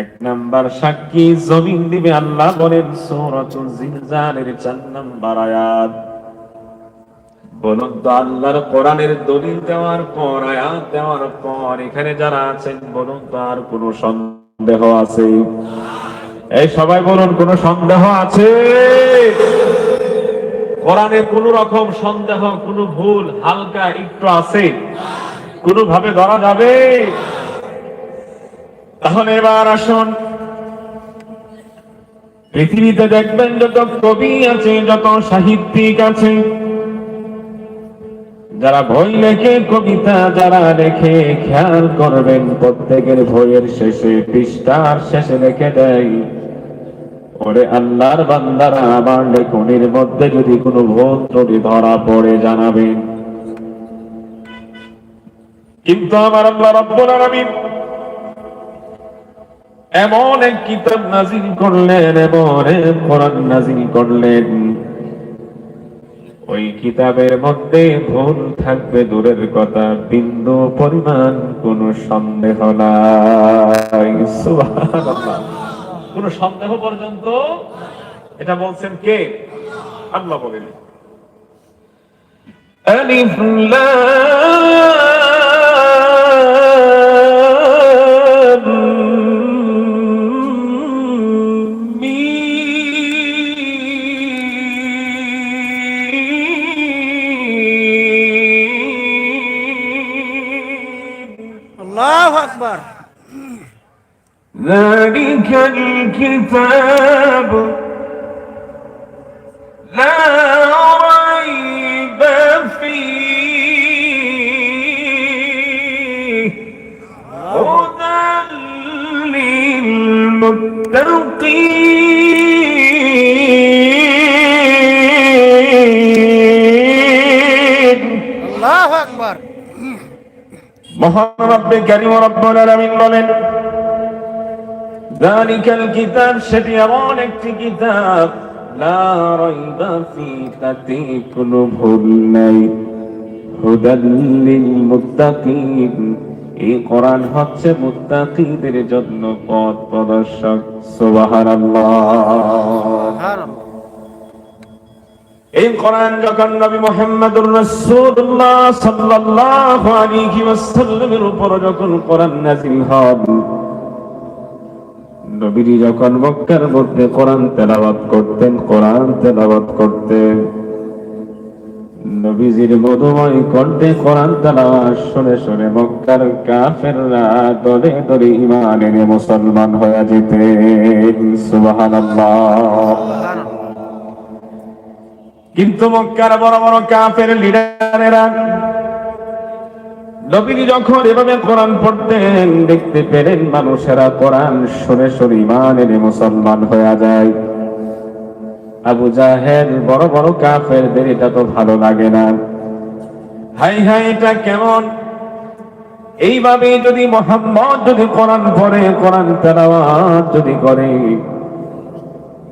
এক নাম্বার সাক্ষী, জমিন দিবে আল্লাহ বলেন, সূরাতুল জিলজালের চার নাম্বার আয়াত। বলুন তো, আল্লাহর কোরআনের দলিল দেওয়ার পর, আয়াত দেওয়ার পর, এখানে যারা আছেন, বলুন তো, আর কোন সন্দেহ আছে? এই সবাই বলুন, কোন সন্দেহ আছে? কোরআনে কোন রকম সন্দেহ, কোন ভুল, হালকা একটু আছে? কোন ভাবে ধরা যাবে? তাহলে এবার আসুন। পৃথিবীতে দেখবেন যত কবি আছে, যত সাহিত্যিক আছে, যারা বই লেখে, কবিতা যারা লেখে, খেয়াল করবেন প্রত্যেকের বইয়ের শেষে, পৃষ্ঠার শেষে লিখে দেয়, ওরে আল্লাহর বান্দারা, আমার লেখনির মধ্যে যদি কোনো ভোট ধরা পড়ে, জানাবেন। কিন্তু আমার আল্লাহ রব্বুল আলামিন এমন এক কিতাব নাজিল করলেন এমন এক কোরআন নাজিল করলেন। ওই কিতাবের মধ্যে ভুল থাকবে দূরের কথা, বিন্দু পরিমাণ কোন সন্দেহ নাই। সুবহানাল্লাহ। কোন সন্দেহ পর্যন্ত? এটা বলছেন কে? আল্লাহ বলেন। আলিফ লাম আল্লাহ আকবার ذلك الكتاب لا ريب فيه هدى للمتقين মহান রব্বে কারিম রব্বুল আলামিন বলেন কিতাব, সেটি এমন একটি কিতাব, লা রাইবা ফি তাতে কোনো ভুল নাই। হুদাল মুত্তাকিন। এই কোরআন হচ্ছে মুত্তাকিদের জন্য পথ প্রদর্শক। সুবহানাল্লাহ। সুবহানাল্লাহ। এই কোরআন যখন নবী মুহাম্মদুর রাসূলুল্লাহ সাল্লাল্লাহু আলাইহি ওয়াসাল্লামের উপর যখন কোরআন নাযিল হয়, নবীজি যখন মক্কার মধ্যে কোরআন তেলাওয়াত করতেন, কোরআন তেলাওয়াত করতেন, নবীজির মধুময় কণ্ঠে কোরআন তেলাওয়াত শুনে শুনে মক্কার কাফেররা দলে দলে ঈমান মুসলমান হয়ে যেতেন। সুবহানাল্লাহ। কিন্তু মক্কার বড় বড় কাফের লিডারেরা নবীজি যখন এভাবে কোরআন পড়তেন, দেখতে পেলেন মানুষেরা কোরআন শুনে শুনে ইমান এনে মুসলমান হয়ে যায়। আবু জাহেদ বড় বড় কাফেরদের এটা তো ভালো লাগে না। হাই হাই, এটা কেমন? এইভাবে যদি মোহাম্মদ যদি কোরআন পড়ে, কোরআন তেলাওয়াত যদি করে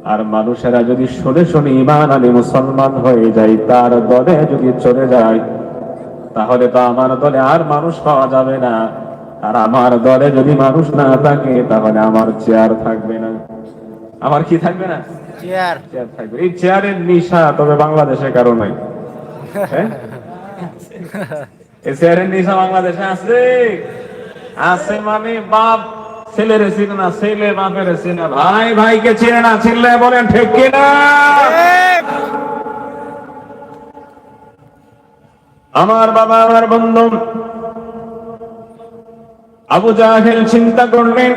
আর মানুষেরা যদি শুনে শুনে ইমান আলী মুসলমান হয়ে যায় তার দলে যদি চলে যায় তাহলে তো আমার দলে আর মানুষ পাওয়া যাবে না। আর আমার দলে যদি মানুষ না থাকে তাহলে আমার চেয়ার থাকবে না। আমার কি থাকবে না? চেয়ার। চেয়ার থাকবে। এই চেয়ারের নিশা তবে বাংলাদেশে কারও নাই। হ্যাঁ? এই চেয়ারের নিশা বাংলাদেশে আছে। আছে মানে বাপ ছেলের চিনে না, ছেলে বাপের চিনে ভাই, ভাইকে চিনে না, চিনলে বলেন ঠিক কিনা? আমার বাবা, আমার বন্ধু আবু জাহেল চিন্তা করলেন,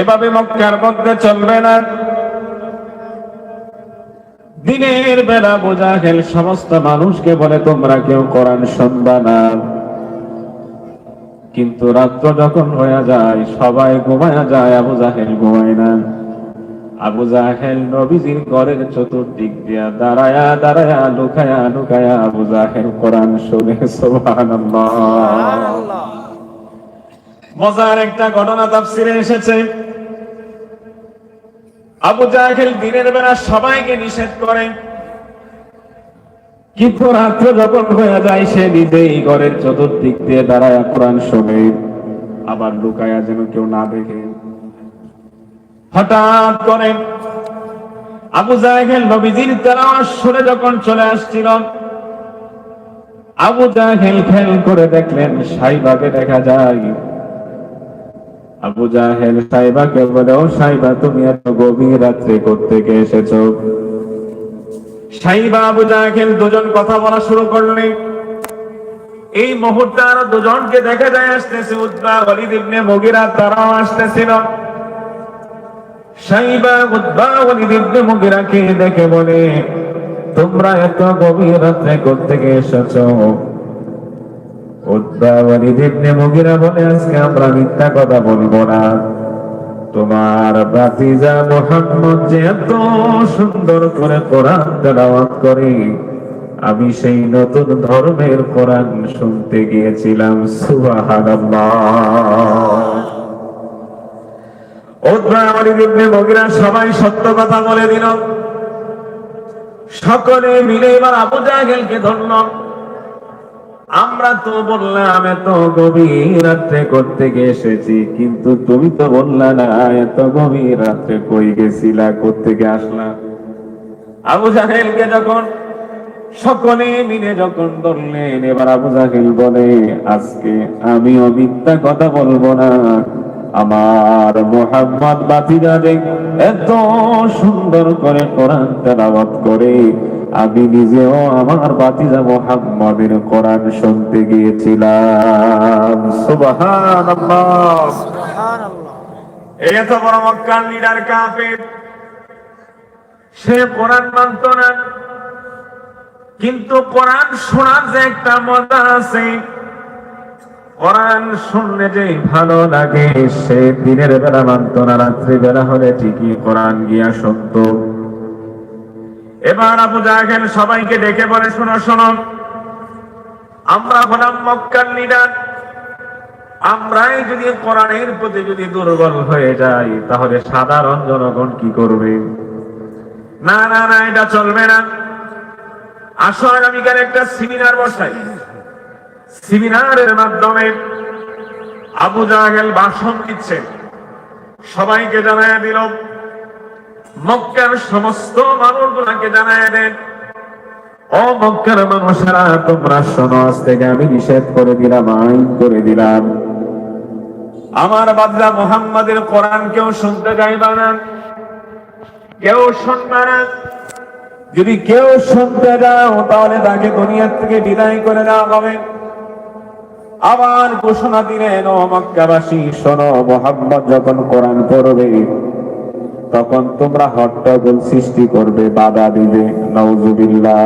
এভাবে মক্কার মধ্যে চলবে না। দিনের বেলা বোঝা খেল সমস্ত মানুষকে বলে, তোমরা কেউ কোরআন শুনবা না। কিন্তু রাত্র যখন হয়ে যায়, সবাই ঘুমায়া যায়, আবু জাহেল ঘুমায় না। আবু জাহেল নবীজির ঘরের চতুর্দিক দিয়া দাঁড়ায়া দাঁড়ায়া, লুকায়া লুকায়া আবু জাহেল কোরআন শুনে, সুবহানাল্লাহ। মজার একটা ঘটনা তাফসিরে এসেছে। আবু জাহেল দিনের বেলা সবাইকে নিষেধ করে কিন্তু রাত্র যখন হয়ে যায়, সে নিজেই ঘরের চতুর্দিক দিয়ে দাঁড়ায় কোরআন শোনে। আবার লুকায়া যেন কেউ না দেখে। হঠাৎ করে আবু জাহেল নবীজির তেলাওয়াত শুনে যখন চলে আসছিল, আবু জাহেল খেল করে দেখলেন, সাইবাকে দেখা যায়। আবু জাহেল সাইবাকে বলে, ও সাইবা, তুমি এত গভীর রাত্রে করতে এসেছ? সাইবা আবু জাহেল দুজন কথা বলা শুরু করলেন এই মুহূর্তে আরও দুজনকে দেখা যায় আসতেছে, উদ্বা ইবনে মুগিরা তারাও আসতেছিল। সাইবা উদ্বা ইবনে মুগিরাকে দেখে বলে, তোমরা এত গভীর রাত্রে করতে এসেছ? উদ্বা ওয়ালিদ ইবনে মুগিরা বলে, আজকে আমরা মিথ্যা কথা বলব না। তোমার বাতিজা মোহাম্মদ যে এত সুন্দর করে কোরআন তেলাওয়াত করে, আমি সেই নতুন ধর্মের কোরআন শুনতে গিয়েছিলাম ইবনে সবাই সত্য কথা বলে দিল। সকলে মিলে এবার আবু জাহেলকে ধরল। আমরা তো বললাম এত গভীর রাত্রে করতে গিয়ে এসেছি কিন্তু তুমি তো বললা না, এত গভীর রাত্রে কই গেছিলা, করতে গিয়ে আসলা আবু জাহেলকে যখন সকলে মিলে যখন ধরলেন, এবার আবু জাহেল বলে, আজকে আমি মিথ্যা কথা বলব না। আমার মোহাম্মদ বাতিদারে এত সুন্দর করে কোরআন তেলাওয়াত করে আমি নিজেও আমার বাতিজা মোহাম্মদের কোরআন শুনতে গিয়েছিলাম। এত বড় মক্কার লিডার কাফের। সে কোরআন মানত না। কিন্তু কোরআন শোনার যে একটা মজা আছে, কোরআন শুনলে যে ভালো লাগে, সে দিনের বেলা মানত না রাত্রি বেলা হলে ঠিকই কোরআন গিয়া শুনত। এবার আবু জাহেল সবাইকে ডেকে বলে, শোনো শোনো। আমরা হলাম মক্কার লিডার আমরাই যদি কোরআনের প্রতি যদি দুর্বল হয়ে যাই, তাহলে সাধারণ জনগণ কি করবে? না না না, এটা চলবে না। আসো, আগামীকাল একটা সেমিনার বসাই। সেমিনারের মাধ্যমে আবু জাহেল ভাষণ দিচ্ছেন সবাইকে জানায় দিল মক্কার সমস্ত মানুষগুলাকে জানায় দেন ও মক্কার মানুষেরা, তোমরা শোনো, আজ থেকে আমি নিষেধ করে দিলাম, আইন করে দিলাম। আমার বাদলা মোহাম্মদের কোরআন কেউ শুনতে চাইবা না, কেউ শুনবে না। যদি কেউ শুনতে যাও তাহলে তাকে দুনিয়ার থেকে বিদায় করে দেওয়া হবে। আবার ঘোষণা দিলেন, ও মক্কাবাসী, শোনো, মোহাম্মদ যখন কোরআন পড়বে তখন তোমরা হট্টগোল সৃষ্টি করবে, বাধা দিবে। নওজুবিল্লাহ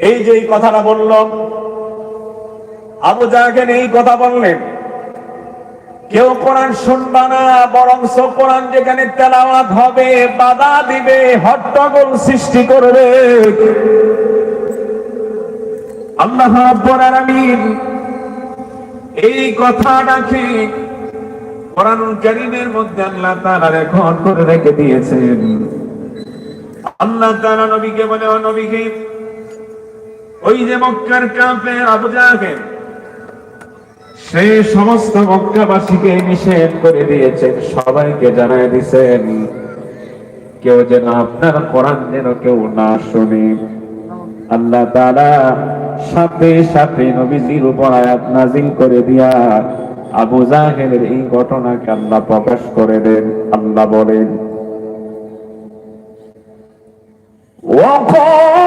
এই যে কথাটা বলল, আবু জাহেল এই কথা বললেন, কেউ কোরআন শুনবা না বরং কোরআন যেখানে তেলাওয়াত হবে, বাধা দিবে হট্টগোল সৃষ্টি করবে। আল্লাহ রাব্বুল আলামিন এই কথাটাকে কোরআনুল কারীমের মধ্যে আল্লাহ তাআলা রেকর্ড করে রেখে দিয়েছেন। আল্লাহ তাআলা নবীকে বলে, ও নবীকে ওই যে মক্কার আবু জাহেল, সে সমস্ত মক্কাবাসীকে নিষেধ করে দিয়েছেন, সবাইকে জানায় দিছেন, কেউ যেন আপনার কোরআন যেন কেউ না শুনে। আল্লাহ তাআলা সাথে সাথে নবীজির উপর আয়াত নাজিল করে দিয়া আবু জাহেলের এই ঘটনাকে আল্লাহ প্রকাশ করে দেন আল্লাহ বলেন وقال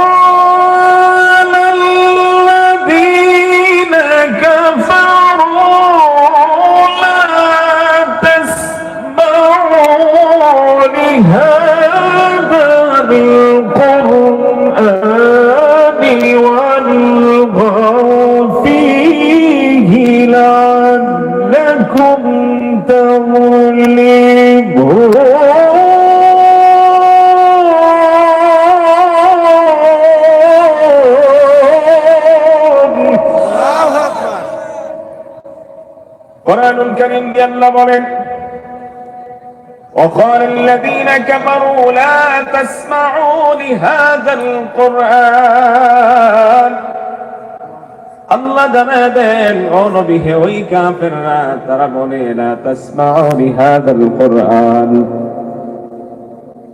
কোরআনুল কারীম দিয়ে আল্লাহ বলেন وقال الذين كفروا لا تسمعوا لهذا القرآن আল্লাহ জানা দেন ও নবী হে ওই কাফেররা তারা বলে না তাসমাউ লিহাদাল কোরআন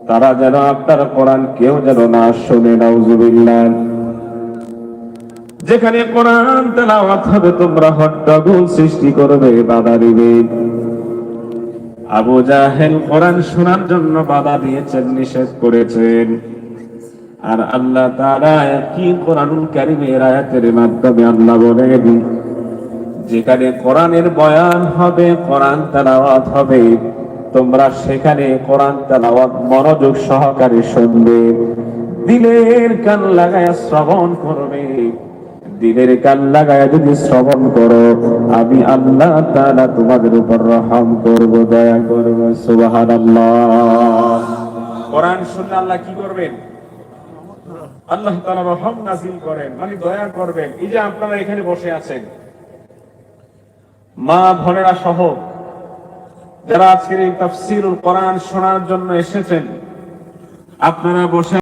তারা যেন আপনার কোরআন কেউ যেন না শুনে নাউজুবিল্লাহ যেখানে কোরআন তেলাওয়াত হবে, তোমরা হট্টগোল সৃষ্টি করবে, বাধা দিবে। আবু জাহেল কোরআন শোনার জন্য বাধা দিয়েছেন, নিষেধ করেছেন। আর আল্লাহ তাআলা কি কোরআনুল কারীমের আয়াতের মাধ্যমে আল্লাহ বলেন, যেখানে কোরআনের বয়ান হবে, কোরআন তেলাওয়াত হবে, তোমরা সেখানে কোরআন তেলাওয়াত মনোযোগ সহকারে শুনবে, দিলের কান লাগায় শ্রবণ করবে। দিলের কান লাগায় যদি শ্রবণ করো, আমি আল্লাহ তাআলা তোমাদের উপর রহম করব, দয়া করব, সুবহানাল্লাহ। কোরআন আল্লাহ কি করবেন? আল্লাহ রহম নাজিল করেন মানে দয়া করবেন। এই যে আপনারা এখানে বসে আছেন, মা বোনেরা সহ, যারা আজকের এই তাফসীরুল কোরআন শোনার জন্য এসেছেন, আপনারা বসে